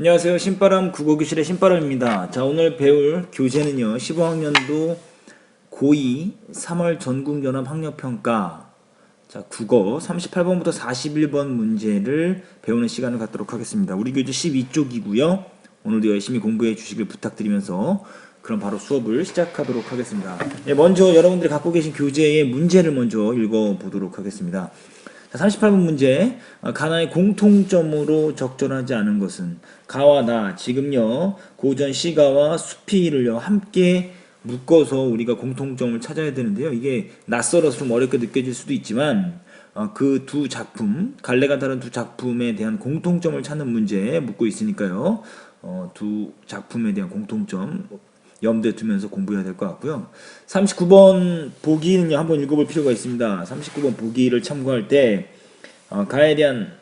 안녕하세요. 신바람 국어교실의 신바람입니다. 자, 오늘 배울 교재는요. 15학년도 고2 3월 전국연합 학력평가 자, 국어 38번부터 41번 문제를 배우는 시간을 갖도록 하겠습니다. 우리 교재 12쪽이고요. 오늘도 열심히 공부해 주시길 부탁드리면서 그럼 바로 수업을 시작하도록 하겠습니다. 예, 먼저 여러분들이 갖고 계신 교재의 문제를 먼저 읽어보도록 하겠습니다. 자, 38번 문제. 아, 가나의 공통점으로 적절하지 않은 것은 가와 나 지금요 고전 시가와 수피를요 함께 묶어서 우리가 공통점을 찾아야 되는데요. 이게 낯설어서 좀 어렵게 느껴질 수도 있지만 그 두 작품 갈래가 다른 두 작품에 대한 공통점을 찾는 문제에 묻고 있으니까요. 어, 두 작품에 대한 공통점 염두에 두면서 공부해야 될 것 같고요. 39번 보기는요, 한번 읽어볼 필요가 있습니다. 39번 보기를 참고할 때, 어, 가에 대한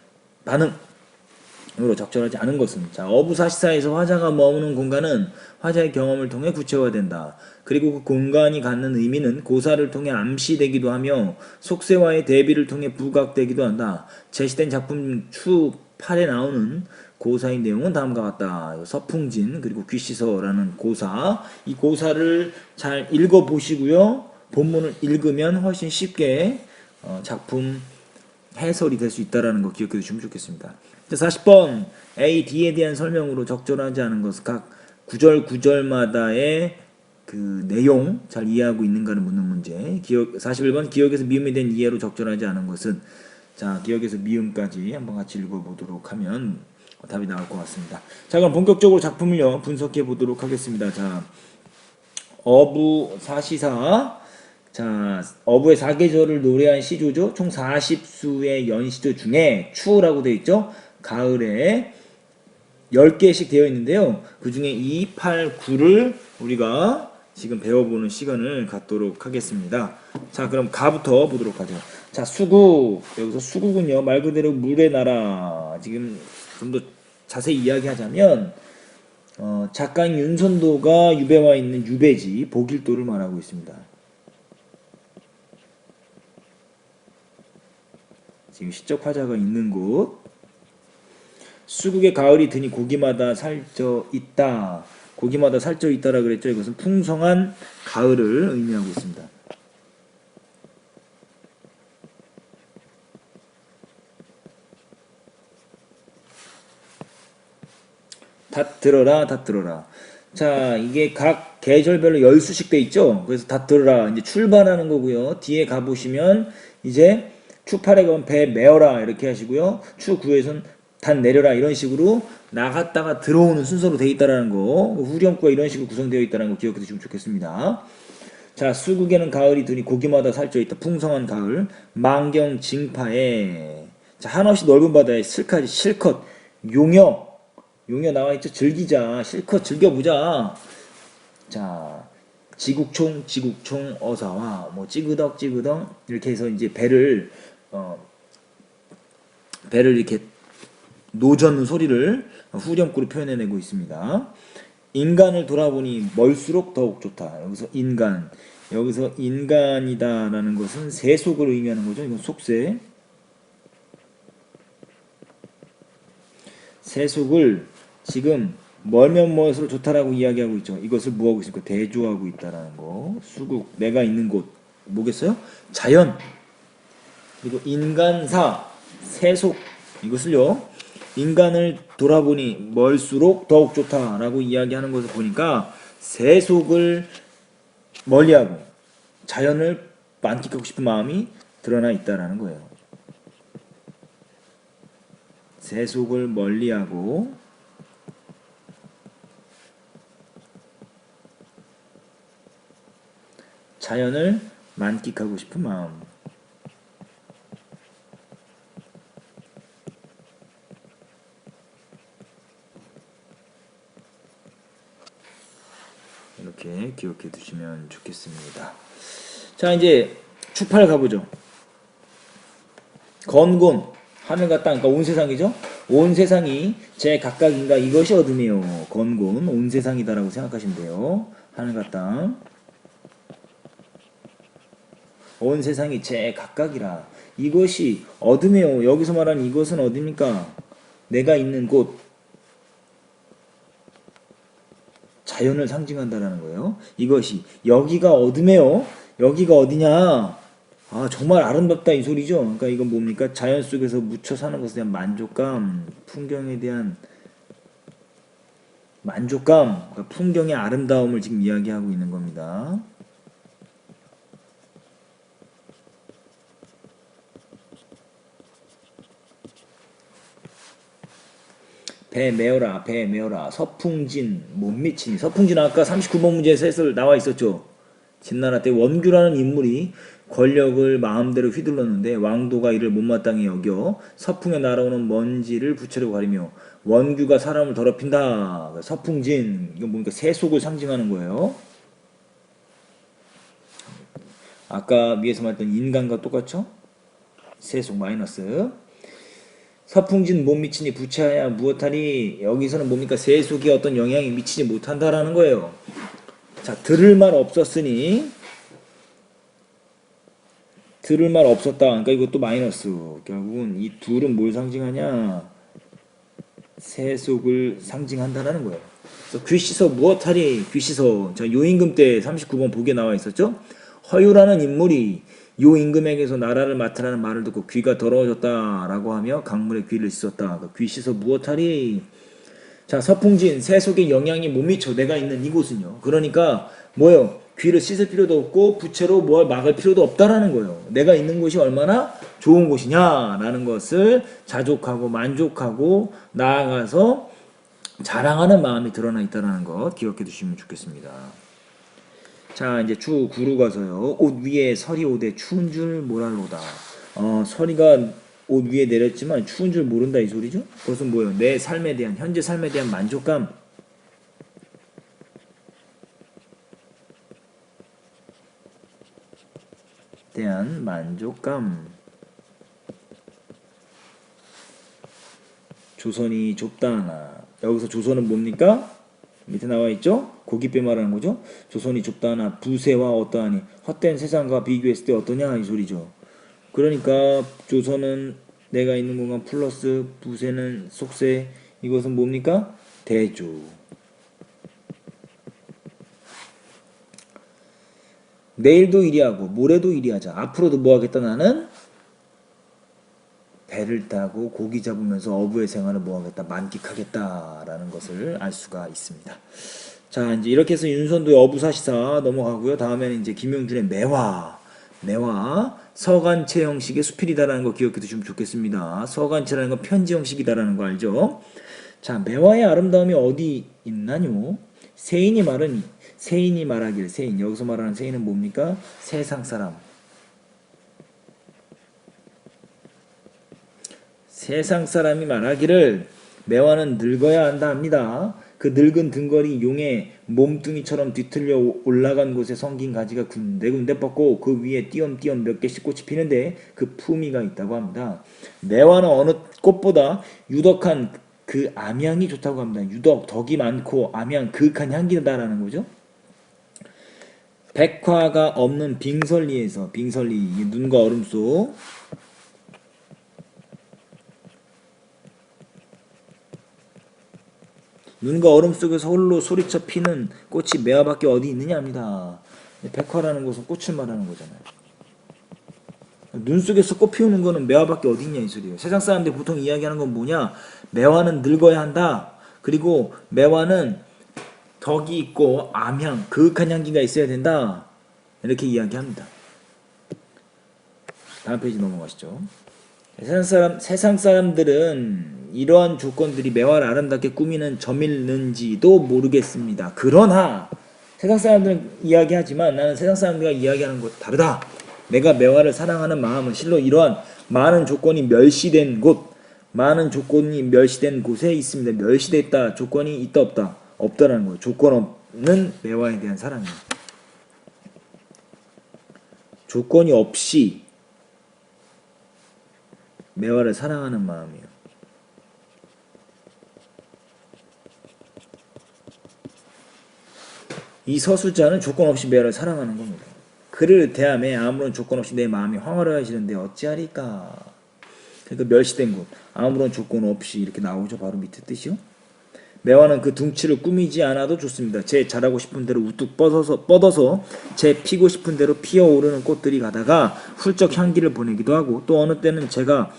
반응으로 적절하지 않은 것은, 자, 어부사시사에서 화자가 머무는 공간은 화자의 경험을 통해 구체화된다. 그리고 그 공간이 갖는 의미는 고사를 통해 암시되기도 하며 속세와의 대비를 통해 부각되기도 한다. 제시된 작품 추 8에 나오는 고사의 내용은 다음과 같다. 서풍진 그리고 귀시서라는 고사 이 고사를 잘 읽어 보시고요. 본문을 읽으면 훨씬 쉽게 어, 작품 해설이 될 수 있다라는 거 기억해 두시면 좋겠습니다. 자, 40번 A, D에 대한 설명으로 적절하지 않은 것은 각 구절 구절마다의 그 내용 잘 이해하고 있는가를 묻는 문제. 기억 41번 기억에서 미음에 대한 이해로 적절하지 않은 것은 자, 기억에서 미음까지 한번 같이 읽어 보도록 하면 답이 나올 것 같습니다. 자, 그럼 본격적으로 작품을요 분석해 보도록 하겠습니다. 자, 어부 사시사. 자, 어부의 사계절을 노래한 시조죠. 총 40수의 연시조 중에 추라고 되어 있죠. 가을에 10개씩 되어 있는데요. 그 중에 2, 8, 9를 우리가 지금 배워보는 시간을 갖도록 하겠습니다. 자, 그럼 가부터 보도록 하죠. 자, 수국. 여기서 수국은요, 말 그대로 물의 나라. 지금 좀 더 자세히 이야기하자면, 어, 작가인 윤선도가 유배와 있는 유배지, 보길도를 말하고 있습니다. 지금 시적 화자가 있는 곳. 수국의 가을이 드니 고기마다 살쪄 있다. 고기마다 살쪄 있다라 그랬죠. 이것은 풍성한 가을을 의미하고 있습니다. 다 들어라, 다 들어라. 자, 이게 각 계절별로 열수씩 돼 있죠? 그래서 다 들어라. 이제 출발하는 거고요. 뒤에 가 보시면 이제 추 8에 가면 배 메어라 이렇게 하시고요. 추 9에선 단 내려라 이런 식으로 나갔다가 들어오는 순서로 돼 있다라는 거. 후렴구가 이런 식으로 구성되어 있다는 거 기억해 두시면 좋겠습니다. 자, 수국에는 가을이 드니 고기마다 살쪄 있다. 풍성한 가을. 만경 징파에. 자, 한없이 넓은 바다에 슬카지 실컷 용여. 용여 나와 있죠. 즐기자. 실컷 즐겨보자. 자, 지국총, 지국총, 어사와, 뭐, 찌그덕, 찌그덕, 이렇게 해서 이제 배를, 어, 배를 이렇게 노젓는 소리를 후렴구로 표현해내고 있습니다. 인간을 돌아보니 멀수록 더욱 좋다. 여기서 인간. 여기서 인간이다라는 것은 세속을 의미하는 거죠. 이건 속세. 세속을 지금 멀면 멀수록 좋다라고 이야기하고 있죠. 이것을 뭐하고 있습니까? 대조하고 있다라는 거. 수국, 내가 있는 곳. 뭐겠어요? 자연. 그리고 인간사, 세속. 이것을요. 인간을 돌아보니 멀수록 더욱 좋다라고 이야기하는 것을 보니까 세속을 멀리하고 자연을 만끽하고 싶은 마음이 드러나 있다라는 거예요. 세속을 멀리하고 자연을 만끽하고 싶은 마음. 이렇게 기억해 두시면 좋겠습니다. 자, 이제 추팔 가보죠. 건곤, 하늘과 땅, 그러니까 온 세상이죠. 온 세상이 제 각각인가 이것이 어둠이요. 건곤, 온 세상이다라고 생각하시면 돼요. 하늘과 땅. 온 세상이 제 각각이라. 이것이 어둠이요. 여기서 말하는 이것은 어디입니까? 내가 있는 곳. 자연을 상징한다라는 거예요. 이것이 여기가 어둠에요. 여기가 어디냐? 아 정말 아름답다 이 소리죠. 그러니까 이건 뭡니까? 자연 속에서 묻혀 사는 것에 대한 만족감, 풍경에 대한 만족감, 그러니까 풍경의 아름다움을 지금 이야기하고 있는 겁니다. 배 메어라 배 메어라. 서풍진 못 미치니 서풍진 아까 39번 문제에서 해설 나와 있었죠? 진나라 때 원규라는 인물이 권력을 마음대로 휘둘렀는데 왕도가 이를 못마땅히 여겨 서풍에 날아오는 먼지를 부채로 가리며 원규가 사람을 더럽힌다. 서풍진. 이건 뭡니까? 세속을 상징하는 거예요. 아까 위에서 말했던 인간과 똑같죠? 세속 마이너스 서풍진 못 미치니 부채하야 무엇하니 여기서는 뭡니까 세속에 어떤 영향이 미치지 못한다라는 거예요. 자 들을 말 없었으니 들을 말 없었다. 그러니까 이것도 마이너스. 결국은 이 둘은 뭘 상징하냐? 세속을 상징한다라는 거예요. 그래서 귀시서 무엇하리 귀시서 자 요임금 때 39번 보기에 나와 있었죠. 허유라는 인물이 요 임금에게서 나라를 맡으라는 말을 듣고 귀가 더러워졌다라고 하며 강물에 귀를 씻었다. 그 귀 씻어 무엇하리? 자 서풍진 세속의 영향이 못 미쳐 내가 있는 이곳은요. 그러니까 뭐요? 귀를 씻을 필요도 없고 부채로 뭘 막을 필요도 없다라는 거예요. 내가 있는 곳이 얼마나 좋은 곳이냐라는 것을 자족하고 만족하고 나아가서 자랑하는 마음이 드러나 있다라는 것 기억해 두시면 좋겠습니다. 자 이제 주 구루 가서요 옷 위에 서리 오되 추운 줄 모랄로다. 어 서리가 옷 위에 내렸지만 추운 줄 모른다. 이 소리죠? 그것은 뭐예요 내 삶에 대한 현재 삶에 대한 만족감. 대한 만족감. 조선이 좁다 하나. 여기서 조선은 뭡니까 밑에 나와 있죠? 고깃배 말하는 거죠? 조선이 좁다나 부세와 어떠하니 헛된 세상과 비교했을 때 어떠냐 이 소리죠. 그러니까 조선은 내가 있는 공간 플러스 부세는 속세 이것은 뭡니까? 대조. 내일도 일이 하고 모레도 일이 하자. 앞으로도 뭐 하겠다 나는 배를 타고 고기 잡으면서 어부의 생활을 뭐 하겠다 만끽하겠다라는 것을 알 수가 있습니다. 자 이제 이렇게 해서 윤선도의 어부사시사 넘어가고요. 다음에는 이제 김용준의 매화 매화 서간체 형식의 수필이다라는 거 기억해 두시면 좋겠습니다. 서간체라는 건 편지 형식이다라는 거 알죠? 자 매화의 아름다움이 어디 있나요? 세인이 말은 세인이 말하길 세인 여기서 말하는 세인은 뭡니까? 세상 사람 세상 사람이 말하기를 매화는 늙어야 한다 합니다. 그 늙은 등걸이 용의 몸뚱이처럼 뒤틀려 올라간 곳에 성긴 가지가 군데군데 뻗고 그 위에 띄엄띄엄 몇 개씩 꽃이 피는데 그 품위가 있다고 합니다. 매화는 어느 꽃보다 유덕한 그 암향이 좋다고 합니다. 유덕, 덕이 많고 암향, 그윽한 향기다라는 거죠. 백화가 없는 빙설리에서 빙설리 눈과 얼음 속 눈과 얼음 속에서 홀로 소리쳐 피는 꽃이 매화밖에 어디 있느냐 합니다. 백화라는 것은 꽃을 말하는 거잖아요. 눈 속에서 꽃 피우는 거는 매화 밖에 어디 있냐 이 소리예요. 세상 사람들이 보통 이야기하는 건 뭐냐? 매화는 늙어야 한다. 그리고 매화는 덕이 있고 암향, 그윽한 향기가 있어야 된다. 이렇게 이야기합니다. 다음 페이지 넘어가시죠. 세상 사람 세상 사람들은 이러한 조건들이 매화를 아름답게 꾸미는 점일는지도 모르겠습니다. 그러나 세상 사람들은 이야기하지만 나는 세상 사람들과 이야기하는 것 다르다. 내가 매화를 사랑하는 마음은 실로 이러한 많은 조건이 멸시된 곳, 많은 조건이 멸시된 곳에 있습니다. 멸시됐다. 조건이 있다 없다. 없다라는 거예요. 조건 없는 매화에 대한 사랑이에요. 조건이 없이 매화를 사랑하는 마음이에요. 이 서술자는 조건 없이 매화를 사랑하는 겁니다. 그를 대함에 아무런 조건 없이 내 마음이 황홀하시는데 어찌하리까? 그러니까 멸시된 곳 아무런 조건 없이 이렇게 나오죠. 바로 밑에 뜻이요. 매화는 그 둥치를 꾸미지 않아도 좋습니다. 제 자라고 싶은 대로 우뚝 뻗어서 뻗어서 제 피고 싶은 대로 피어오르는 꽃들이 가다가 훌쩍 향기를 보내기도 하고 또 어느 때는 제가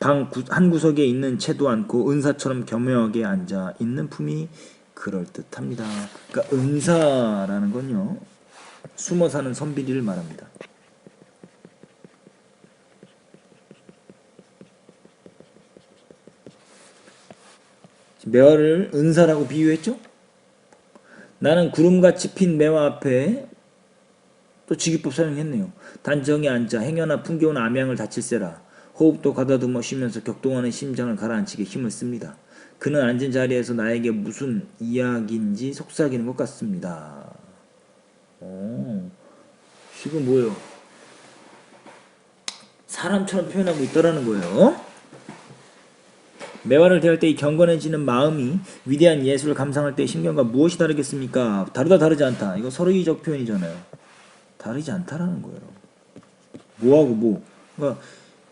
방 한 구석에 있는 채도 않고 은사처럼 겸허하게 앉아 있는 품이 그럴 듯합니다. 그러니까 은사라는 건요 숨어 사는 선비리를 말합니다. 매화를 은사라고 비유했죠? 나는 구름같이 핀 매화 앞에 또 직위법 사용했네요. 단정히 앉아 행여나 풍겨온 암양을 다칠세라. 호흡도 가다듬어 쉬면서 격동하는 심장을 가라앉히게 힘을 씁니다. 그는 앉은 자리에서 나에게 무슨 이야기인지 속삭이는 것 같습니다. 어, 지금 뭐예요? 사람처럼 표현하고 있더라는 거예요. 매화를 대할 때 이 경건해지는 마음이 위대한 예술을 감상할 때의 심경과 무엇이 다르겠습니까? 다르다 다르지 않다. 이거 서로의적 표현이잖아요. 다르지 않다라는 거예요. 뭐하고 뭐. 그러니까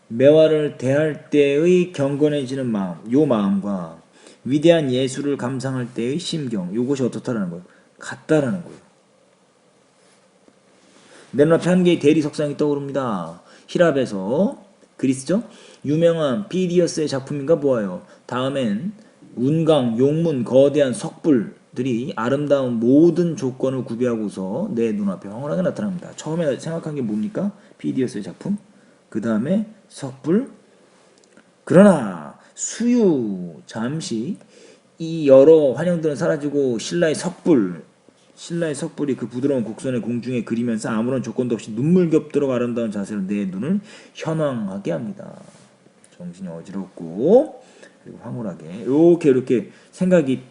매화를 대할 때의 경건해지는 마음, 요 마음과 위대한 예술을 감상할 때의 심경, 요것이 어떻다라는 거예요. 같다라는 거예요. 내 눈앞에 한 개의 대리 석상이 떠오릅니다. 히랍에서 그리스죠? 유명한 피디어스의 작품인가 보아요. 다음엔 운강, 용문, 거대한 석불들이 아름다운 모든 조건을 구비하고서 내 눈앞에 황홀하게 나타납니다. 처음에 생각한 게 뭡니까? 피디어스의 작품. 그 다음에 석불. 그러나 수유 잠시 이 여러 환영들은 사라지고 신라의 석불 신라의 석불이 그 부드러운 곡선을 공중에 그리면서 아무런 조건도 없이 눈물겹도록 아름다운 자세로 내 눈을 현황하게 합니다. 정신이 어지럽고 그리고 황홀하게 이렇게 이렇게 생각이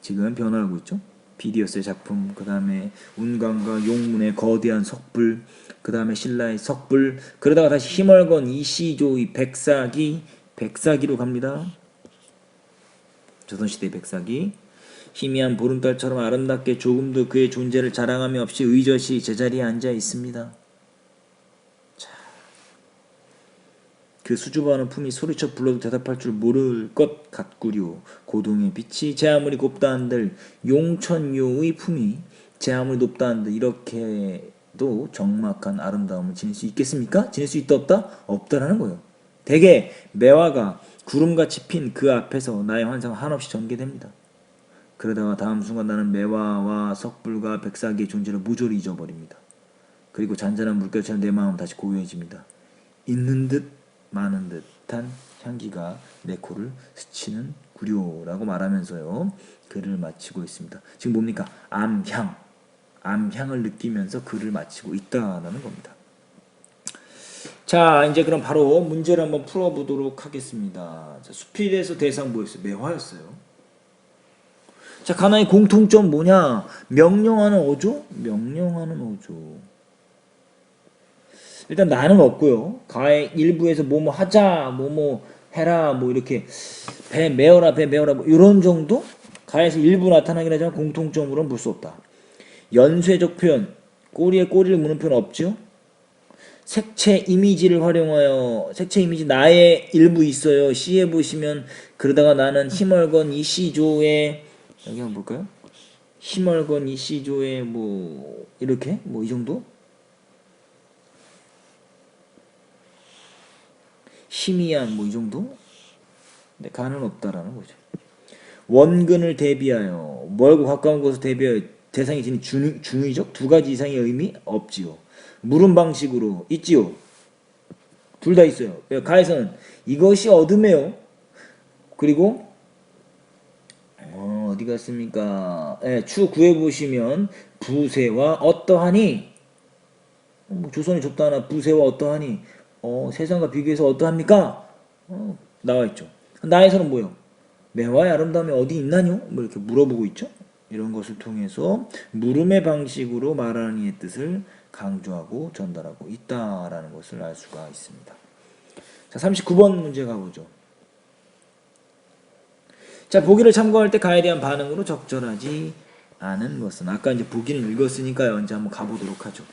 지금 변화하고 있죠. 비디어스의 작품, 그 다음에 운강과 용문의 거대한 석불, 그 다음에 신라의 석불, 그러다가 다시 힘얼건 이시조의 백사기, 백사기로 갑니다. 조선시대 백사기. 희미한 보름달처럼 아름답게 조금도 그의 존재를 자랑함이 없이 의젓이 제자리에 앉아 있습니다. 그 수줍어하는 품이 소리쳐 불러도 대답할 줄 모를 것 같구려 고동의 빛이 제 아무리 곱다 한들 용천요의 품이 제 아무리 높다 한들 이렇게도 정막한 아름다움을 지닐 수 있겠습니까? 지닐 수 있다 없다? 없다라는 거예요. 대개 매화가 구름같이 핀 그 앞에서 나의 환상은 한없이 전개됩니다. 그러다가 다음 순간 나는 매화와 석불과 백사기의 존재를 모조리 잊어버립니다. 그리고 잔잔한 물결처럼 내 마음 다시 고요해집니다. 있는 듯 많은 듯한 향기가 내 코를 스치는 구려라고 말하면서요 글을 마치고 있습니다. 지금 뭡니까? 암향, 암향을 느끼면서 글을 마치고 있다라는 겁니다. 자 이제 그럼 바로 문제를 한번 풀어보도록 하겠습니다. 자, 수필에서 대상 뭐였어요? 매화였어요. 자 가나의 공통점 뭐냐? 명령하는 어조? 명령하는 어조. 일단 나는 없고요. 가의 일부에서 뭐뭐 하자, 뭐뭐 해라, 뭐 이렇게 배 메어라, 배 메어라, 뭐 이런 정도? 가에서 일부 나타나긴 하지만 공통점으로는 볼 수 없다. 연쇄적 표현, 꼬리에 꼬리를 무는 표현 없죠? 색채 이미지를 활용하여 색채 이미지 나의 일부 있어요. C에 보시면 그러다가 나는 힘얼건 이 C조에 여기 한번 볼까요? 힘얼건 이 C조에 뭐 이렇게 뭐 이 정도? 희미한 뭐이 정도? 근데 가는 없다라는 거죠. 원근을 대비하여 멀고 가까운 곳을 대비하여 대상이 지닌 중, 중의적 두 가지 이상의 의미 없지요. 물은 방식으로 있지요. 둘 다 있어요. 가에서는 이것이 어둠이에요. 그리고 어, 어디 갔습니까? 예, 추 구해 보시면 부세와 어떠하니 뭐 조선이 좁다 하나 부세와 어떠하니 어, 세상과 비교해서 어떠합니까? 어, 나와 있죠. 나에서는 뭐요? 매화의 아름다움이 어디 있나뇨? 뭐 이렇게 물어보고 있죠. 이런 것을 통해서 물음의 방식으로 말하는 이의 뜻을 강조하고 전달하고 있다라는 것을 알 수가 있습니다. 자, 39번 문제 가보죠. 자, 보기를 참고할 때 가에 대한 반응으로 적절하지 않은 것은 아까 이제 보기는 읽었으니까요. 이제 한번 가보도록 하죠.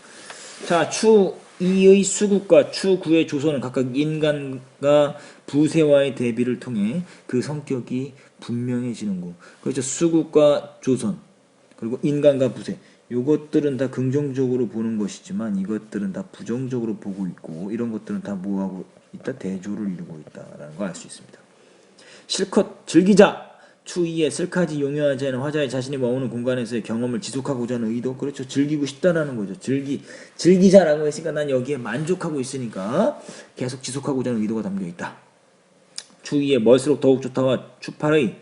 자, 추 이의 수국과 추구의 조선은 각각 인간과 부세와의 대비를 통해 그 성격이 분명해지는구. 그렇죠. 수국과 조선 그리고 인간과 부세 요것들은 다 긍정적으로 보는 것이지만 이것들은 다 부정적으로 보고 있고 이런 것들은 다 뭐하고 있다 대조를 이루고 있다라는 걸 알 수 있습니다. 실컷 즐기자. 추위에 슬카지 용여하지 않은 화자의 자신이 머무는 공간에서의 경험을 지속하고자 하는 의도. 그렇죠. 즐기고 싶다라는 거죠. 즐기 즐기자라고 했으니까 난 여기에 만족하고 있으니까 계속 지속하고자 하는 의도가 담겨 있다. 추위에 멀수록 더욱 좋다와 추파의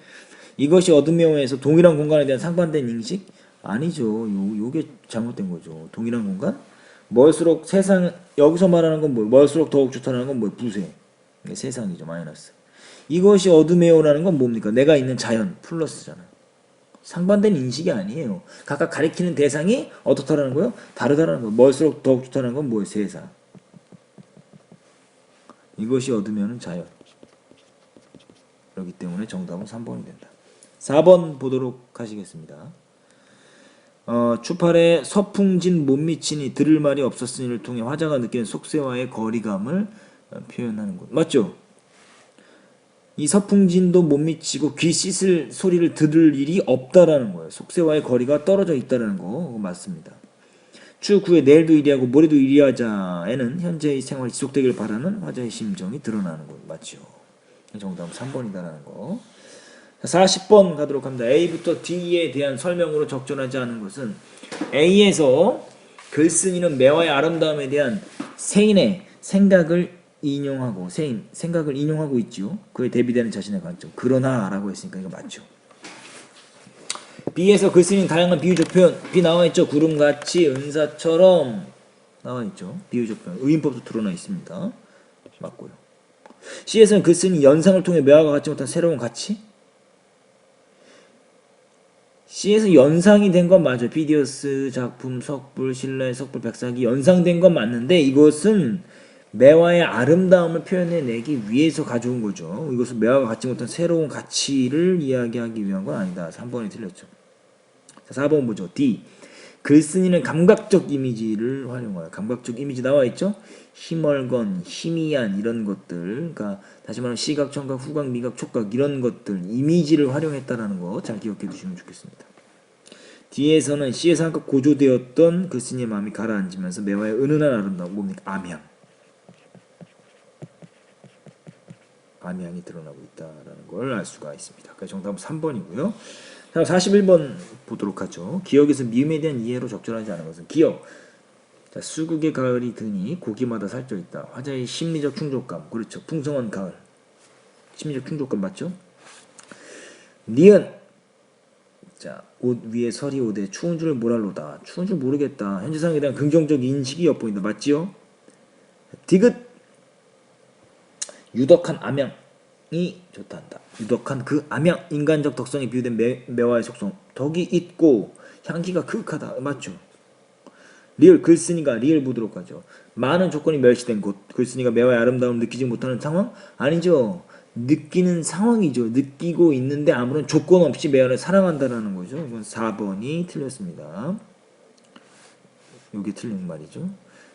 이것이 어둠명에서 동일한 공간에 대한 상반된 인식? 아니죠. 요 요게 잘못된 거죠. 동일한 공간? 멀수록 세상 여기서 말하는 건뭐 멀수록 더욱 좋다는 건뭐 부세. 이게 세상이죠. 마이너스 이것이 어둠에요라는 건 뭡니까? 내가 있는 자연 플러스잖아요. 상반된 인식이 아니에요. 각각 가리키는 대상이 어떻다라는 거요? 다르다라는 거. 멀수록 더욱 좋다는 건 뭐예요? 세상. 이것이 어두면은 자연. 그렇기 때문에 정답은 3번이 된다. 4번 보도록 하시겠습니다. 어, 추팔의 서풍진 못 미치니 들을 말이 없었으니를 통해 화자가 느끼는 속세와의 거리감을 어, 표현하는 것. 맞죠? 이 서풍진도 못 미치고 귀 씻을 소리를 들을 일이 없다라는 거예요. 속세와의 거리가 떨어져 있다라는 거 맞습니다. 추 후에 내일도 일이하고 모레도 일이하자에는 현재의 생활이 지속되길 바라는 화자의 심정이 드러나는 거 맞죠. 정답은 3번이다라는 거. 자, 40번 가도록 합니다. A부터 D에 대한 설명으로 적절하지 않은 것은 A에서 글쓴이는 매화의 아름다움에 대한 세인의 생각을 인용하고 세인 생각을 인용하고 있죠. 그에 대비되는 자신의 관점. 그러나라고 했으니까 이거 맞죠. B에서 글 쓰는 다양한 비유적 표현. B 나와 있죠. 구름같이 은사처럼 나와 있죠. 비유적 표현. 의인법도 드러나 있습니다. 맞고요. C에서는 글 쓰는 연상을 통해 매화가 갖지 못한 새로운 가치. C에서 연상이 된 건 맞아요. 비디오스 작품 석불 신라의 석불 백사기 연상된 건 맞는데 이것은 매화의 아름다움을 표현해내기 위해서 가져온 거죠. 이것은 매화가 갖지 못한 새로운 가치를 이야기하기 위한 건 아니다. 3번이 틀렸죠. 자, 4번 보죠. D. 글쓴이는 감각적 이미지를 활용하여 감각적 이미지 나와 있죠. 희멀건, 희미한 이런 것들, 그러니까 다시 말하면 시각, 청각, 후각, 미각, 촉각 이런 것들 이미지를 활용했다라는 거 잘 기억해 두시면 좋겠습니다. D에서는 C에서 한껏 고조되었던 글쓴이의 마음이 가라앉으면서 매화의 은은한 아름다움, 뭡니까? 암향. 암향이 드러나고 있다라는 걸 알 수가 있습니다. 그래서 정답은 3번이고요. 자, 41번 보도록 하죠. 기억에서 미음에 대한 이해로 적절하지 않은 것은 기억. 자, 수국의 가을이 드니 고기마다 살쪄 있다. 화자의 심리적 충족감. 그렇죠. 풍성한 가을. 심리적 충족감 맞죠? 니은. 자, 옷 위에 설이 오되 추운 줄 모랄로다. 추운 줄 모르겠다. 현재 상황에 대한 긍정적 인식이 엿보인다. 맞지요? 디귿. 유덕한 암양이 좋다 한다. 유덕한 그 암양 인간적 덕성이 비유된 매, 매화의 속성 덕이 있고 향기가 그윽하다. 맞죠? 리을 글쓴이가 보도록 하죠. 많은 조건이 멸시된 곳 글쓴이가 매화의 아름다움을 느끼지 못하는 상황 아니죠. 느끼는 상황이죠. 느끼고 있는데 아무런 조건 없이 매화를 사랑한다라는 거죠. 이건 4번이 틀렸습니다. 여기 틀린 말이죠.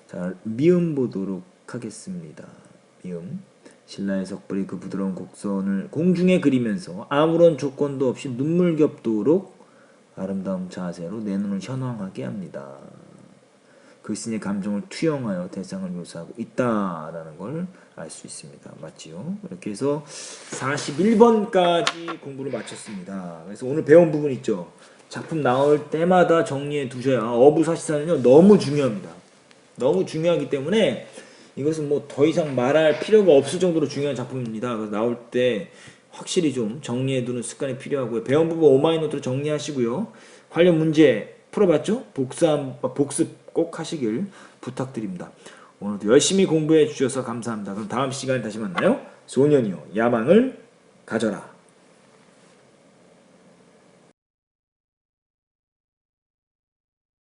자, 미음 보도록 하겠습니다. 미음. 신라의 석불이 그 부드러운 곡선을 공중에 그리면서 아무런 조건도 없이 눈물겹도록 아름다운 자세로 내 눈을 현황하게 합니다. 글쓴이의 감정을 투영하여 대상을 묘사하고 있다라는 걸 알 수 있습니다. 맞지요? 이렇게 해서 41번까지 공부를 마쳤습니다. 그래서 오늘 배운 부분 있죠? 작품 나올 때마다 정리해 두셔야 어부사시사는요 너무 중요합니다. 너무 중요하기 때문에 이것은 뭐 더 이상 말할 필요가 없을 정도로 중요한 작품입니다. 그래서 나올 때 확실히 좀 정리해두는 습관이 필요하고요. 배운 부분 오마이노트로 정리하시고요. 관련 문제 풀어봤죠? 복사, 복습 꼭 하시길 부탁드립니다. 오늘도 열심히 공부해 주셔서 감사합니다. 그럼 다음 시간에 다시 만나요. 소년이요 야망을 가져라.